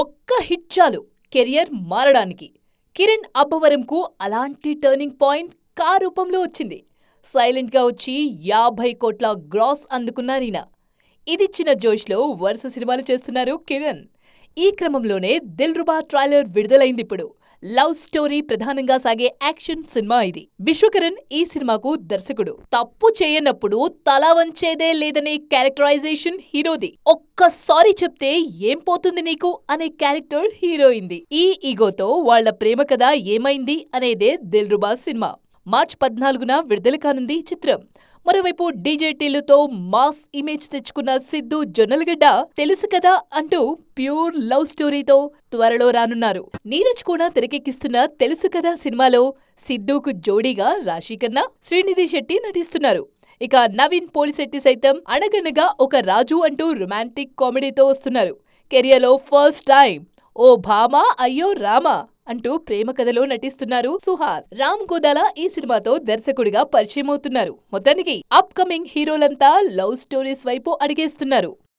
ఒక్క హిట్ చాలు కెరియర్ మారడానికి. కిరణ్ అబ్బవరంకు అలాంటి టర్నింగ్ పాయింట్ కా రూపంలో వచ్చింది. సైలెంట్గా వచ్చి యాభై కోట్ల గ్రాస్ అందుకున్నారీన ఇదిచ్చిన జోష్లో వరుస సినిమాలు చేస్తున్నారు కిరణ్. ఈ క్రమంలోనే దిల్ రుబా ట్రైలర్ విడుదలైంది ఇప్పుడు. లవ్ స్టోరీ ప్రధానంగా సాగే యాక్షన్ సినిమా ఇది. విశ్వకరణ్ ఈ సినిమాకు దర్శకుడు. తప్పు చేయనప్పుడు తల వంచేదే లేదనే క్యారెక్టరైజేషన్ హీరోది. ఒక్కసారి చెప్తే ఏం పోతుంది నీకు? అనే క్యారెక్టర్ హీరోయింది ఈ ఈగోతో వాళ్ళ ప్రేమ కథ ఏమైంది అనేదే దిల్రుబా సినిమా. మార్చ్ పద్నాలుగున విడుదల కానుంది చిత్రం. మరోవైపు డీజేటీలతో మాస్ ఇమేజ్ తెచ్చుకున్న సిద్ధు జొన్నలగడ్డ తెలుసు కదా అంటూ ప్యూర్ లవ్ స్టోరీతో త్వరలో రానున్నారు. నీరజ్ కూడా తెరకెక్కిస్తున్న తెలుసు కదా సినిమాలో సిద్ధుకు జోడీగా రాశి కన్నా శ్రీనిధి శెట్టి నటిస్తున్నారు. ఇక నవీన్ పోలిశెట్టి సైతం అణగనగా ఒక రాజు అంటూ రొమాంటిక్ కామెడీతో వస్తున్నారు. కెరియర్లో ఫస్ట్ టైం ఓ భామా అయ్యో రామా అంటూ ప్రేమ కథలో నటిస్తున్నారు సుహాస్. రామ్ గోదాల ఈ సినిమాతో దర్శకుడిగా పరిచయం అవుతున్నారు మొత్తానికి అప్ కమింగ్ హీరోలంతా లవ్ స్టోరీస్ వైపు అడిగేస్తున్నారు.